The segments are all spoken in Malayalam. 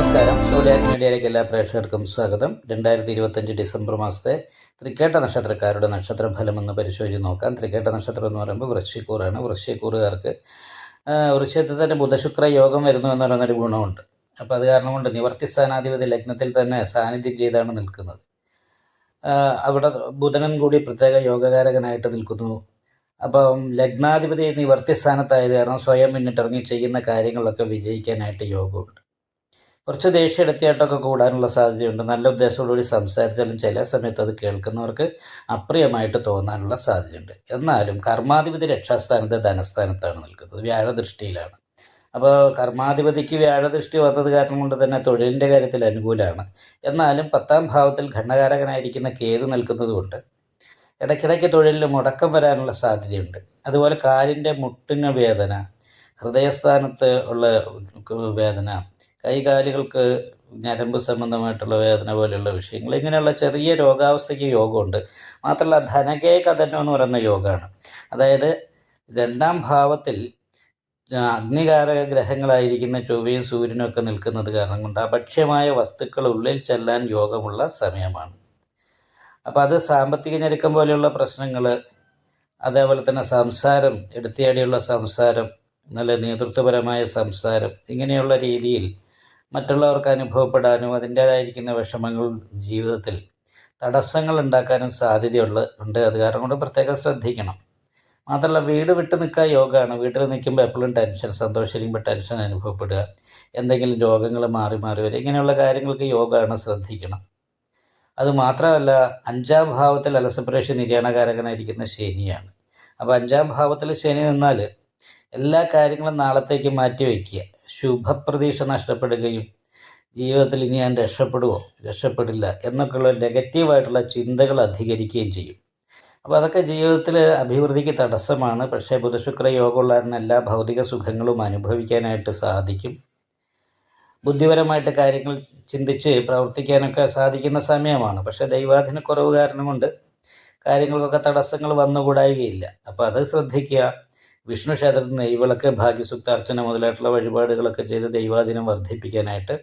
നമസ്കാരം. സോഡിയാക് മീഡിയയിലേക്ക് എല്ലാ പ്രേക്ഷകർക്കും സ്വാഗതം. രണ്ടായിരത്തി ഇരുപത്തഞ്ച് ഡിസംബർ മാസത്തെ തൃക്കേട്ട നക്ഷത്രക്കാരുടെ നക്ഷത്രഫലം എന്ന് പരിശോധിച്ച് നോക്കാം. തൃക്കേട്ട നക്ഷത്രം എന്ന് പറയുമ്പോൾ വൃശ്ചിക്കൂറാണ്. വൃശ്ചിക്കൂറുകാർക്ക് വൃശ്ചത്തിൽ തന്നെ ബുധശുക്ര യോഗം വരുന്നു എന്ന് പറയുന്നൊരു ഗുണമുണ്ട്. അപ്പോൾ അത് കാരണം കൊണ്ട് നിവർത്തി സ്ഥാനാധിപതി ലഗ്നത്തിൽ തന്നെ സാന്നിധ്യം ചെയ്താണ് നിൽക്കുന്നത്. അവിടെ ബുധനും കൂടി പ്രത്യേക യോഗകാരകനായിട്ട് നിൽക്കുന്നു. അപ്പം ലഗ്നാധിപതി നിവർത്തി സ്ഥാനത്തായത് കാരണം സ്വയം മുന്നിട്ടിറങ്ങി ചെയ്യുന്ന കാര്യങ്ങളൊക്കെ വിജയിക്കാനായിട്ട് യോഗമുണ്ട്. കുറച്ച് ദേഷ്യം എടുത്തിയായിട്ടൊക്കെ കൂടാനുള്ള സാധ്യതയുണ്ട്. നല്ല ഉദ്ദേശത്തോടുകൂടി സംസാരിച്ചാലും ചില സമയത്ത് അത് കേൾക്കുന്നവർക്ക് അപ്രിയമായിട്ട് തോന്നാനുള്ള സാധ്യതയുണ്ട്. എന്നാലും കർമാധിപതി രക്ഷാസ്ഥാനത്ത് ധനസ്ഥാനത്താണ് നിൽക്കുന്നത്. വ്യാഴദൃഷ്ടിയിലാണ്. അപ്പോൾ കർമാധിപതിക്ക് വ്യാഴദൃഷ്ടി വന്നത് കാരണം കൊണ്ട് തന്നെ തൊഴിലിന്റെ കാര്യത്തിൽ അനുകൂലമാണ്. എന്നാലും പത്താം ഭാവത്തിൽ ഘടനകാരകനായിരിക്കുന്ന കേതു നിൽക്കുന്നത് കൊണ്ട് ഇടയ്ക്കിടയ്ക്ക് തൊഴിലിൽ മുടക്കം വരാനുള്ള സാധ്യതയുണ്ട്. അതുപോലെ കാലിന്റെ മുട്ടിന് വേദന ഹൃദയസ്ഥാനത്ത് ഉള്ള വേദന കൈകാലുകൾക്ക് ഞരമ്പ് സംബന്ധമായിട്ടുള്ള വേദന പോലെയുള്ള വിഷയങ്ങൾ ഇങ്ങനെയുള്ള ചെറിയ രോഗാവസ്ഥയ്ക്ക് യോഗമുണ്ട്. മാത്രമല്ല ധനകേ കഥനം എന്ന് പറയുന്ന യോഗമാണ്. അതായത് രണ്ടാം ഭാവത്തിൽ അഗ്നികാരക ഗ്രഹങ്ങളായിരിക്കുന്ന ചൊവ്വയും സൂര്യനും ഒക്കെ നിൽക്കുന്നത് കാരണം കൊണ്ട് അപക്ഷ്യമായ വസ്തുക്കൾ ഉള്ളിൽ ചെല്ലാൻ യോഗമുള്ള സമയമാണ്. അപ്പോൾ അത് സാമ്പത്തിക ഞെരുക്കം പോലെയുള്ള പ്രശ്നങ്ങൾ അതേപോലെ തന്നെ സംസാരം എടുത്തിയാടിയുള്ള സംസാരം നല്ല നേതൃത്വപരമായ സംസാരം ഇങ്ങനെയുള്ള രീതിയിൽ മറ്റുള്ളവർക്ക് അനുഭവപ്പെടാനും അതിന്റേതായിരിക്കുന്ന വിഷമങ്ങൾ ജീവിതത്തിൽ തടസ്സങ്ങൾ ഉണ്ടാക്കാനും സാധ്യതയുള്ള ഉണ്ട്. അത് കാരണം കൊണ്ട് പ്രത്യേകം ശ്രദ്ധിക്കണം. മാത്രമല്ല വീട് വിട്ട് നിൽക്കുക യോഗമാണ്. വീട്ടിൽ നിൽക്കുമ്പോൾ എപ്പോഴും ടെൻഷൻ സന്തോഷിക്കുമ്പോൾ ടെൻഷൻ അനുഭവപ്പെടുക. എന്തെങ്കിലും രോഗങ്ങൾ മാറി മാറി വരിക. ഇങ്ങനെയുള്ള കാര്യങ്ങൾക്ക് യോഗമാണ് ശ്രദ്ധിക്കണം. അത് മാത്രമല്ല അഞ്ചാം ഭാവത്തിൽ അലസപ്രേഷൻ നിര്യാണകാരകനായിരിക്കുന്ന ശനിയാണ്. അപ്പോൾ അഞ്ചാം ഭാവത്തിൽ ശനി നിന്നാൽ എല്ലാ കാര്യങ്ങളും നാളത്തേക്ക് മാറ്റി വയ്ക്കുക. ശുഭപ്രതീക്ഷ നഷ്ടപ്പെടുകയും ജീവിതത്തിൽ ഇനി ഞാൻ രക്ഷപ്പെടുമോ രക്ഷപ്പെടില്ല എന്നൊക്കെയുള്ള നെഗറ്റീവായിട്ടുള്ള ചിന്തകൾ അധികരിക്കുകയും ചെയ്യും. അപ്പോൾ അതൊക്കെ ജീവിതത്തിൽ അഭിവൃദ്ധിക്ക് തടസ്സമാണ്. പക്ഷേ ബുധശുക്ര യോഗമുള്ളവരിന് എല്ലാ ഭൗതിക സുഖങ്ങളും അനുഭവിക്കാനായിട്ട് സാധിക്കും. ബുദ്ധിപരമായിട്ട് കാര്യങ്ങൾ ചിന്തിച്ച് പ്രവർത്തിക്കാനൊക്കെ സാധിക്കുന്ന സമയമാണ്. പക്ഷേ ദൈവാധീനക്കുറവ് കാരണം കൊണ്ട് കാര്യങ്ങൾക്കൊക്കെ തടസ്സങ്ങൾ വന്നുകൂടായുകയില്ല. അപ്പോൾ അത് ശ്രദ്ധിക്കുക. വിഷ്ണു ക്ഷേത്രത്തിൽ നെയ്വിളക്ക് ഭാഗ്യസുക്താർച്ചന മുതലായിട്ടുള്ള വഴിപാടുകളൊക്കെ ചെയ്ത് ദൈവാധീനം വർദ്ധിപ്പിക്കാനായിട്ട്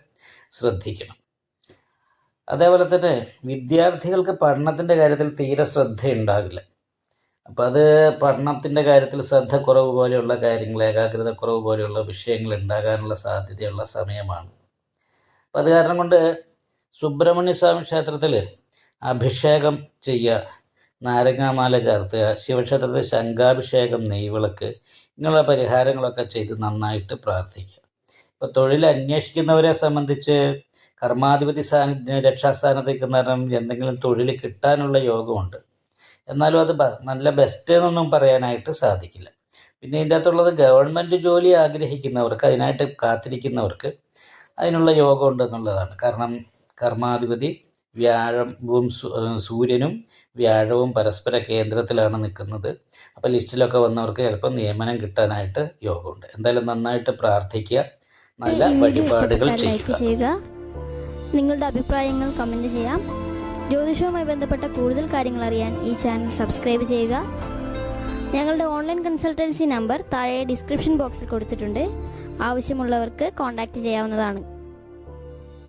ശ്രദ്ധിക്കണം. അതേപോലെ തന്നെ വിദ്യാർത്ഥികൾക്ക് പഠനത്തിന്റെ കാര്യത്തിൽ തീരെ ശ്രദ്ധയുണ്ടാകില്ല. അപ്പം അത് പഠനത്തിന്റെ കാര്യത്തിൽ ശ്രദ്ധ കുറവ് പോലെയുള്ള കാര്യങ്ങൾ ഏകാഗ്രത കുറവ് പോലെയുള്ള വിഷയങ്ങൾ ഉണ്ടാകാനുള്ള സാധ്യതയുള്ള സമയമാണ്. അപ്പം അത് കാരണം കൊണ്ട് സുബ്രഹ്മണ്യ സ്വാമി ക്ഷേത്രത്തിൽ അഭിഷേകം ചെയ്യുക നാരങ്ങാമാല ചേർത്തുക ശിവക്ഷേത്രത്തിൽ ശംഖാഭിഷേകം നെയ്വിളക്ക് ഇങ്ങനെയുള്ള പരിഹാരങ്ങളൊക്കെ ചെയ്ത് നന്നായിട്ട് പ്രാർത്ഥിക്കുക. ഇപ്പോൾ തൊഴിൽ അന്വേഷിക്കുന്നവരെ സംബന്ധിച്ച് കർമാധിപതി സാന്നിധ്യം രക്ഷാസ്ഥാനത്തേക്ക് നേരം എന്തെങ്കിലും തൊഴിൽ കിട്ടാനുള്ള യോഗമുണ്ട്. എന്നാലും അത് നല്ല ബെസ്റ്റ് എന്നൊന്നും പറയാനായിട്ട് സാധിക്കില്ല. പിന്നെ ഇതിന്റെ അകത്തുള്ളത് ഗവൺമെന്റ് ജോലി ആഗ്രഹിക്കുന്നവർക്ക് അതിനായിട്ട് കാത്തിരിക്കുന്നവർക്ക് അതിനുള്ള യോഗമുണ്ട് എന്നുള്ളതാണ്. കാരണം കർമാധിപതി വ്യാഴവും സൂര്യനും വ്യാഴവും പരസ്പര കേന്ദ്രത്തിലാണ് നിൽക്കുന്നത്. അപ്പോൾ ലിസ്റ്റിലൊക്കെ വന്നവർക്ക് ചിലപ്പോൾ നിയമനം കിട്ടാനായിട്ട് യോഗമുണ്ട്. എന്തായാലും നന്നായിട്ട് പ്രാർത്ഥിക്കുക. നല്ല വഴിപാടുകൾ ചെയ്യുക. നിങ്ങളുടെ അഭിപ്രായങ്ങൾ കമന്റ് ചെയ്യാം. ജ്യോതിഷവുമായി ബന്ധപ്പെട്ട കൂടുതൽ കാര്യങ്ങൾ അറിയാൻ ഈ ചാനൽ സബ്സ്ക്രൈബ് ചെയ്യുക. ഞങ്ങളുടെ ഓൺലൈൻ കൺസൾട്ടൻസി നമ്പർ താഴെ ഡിസ്ക്രിപ്ഷൻ ബോക്സിൽ കൊടുത്തിട്ടുണ്ട്. ആവശ്യമുള്ളവർക്ക് കോൺടാക്റ്റ് ചെയ്യാവുന്നതാണ്.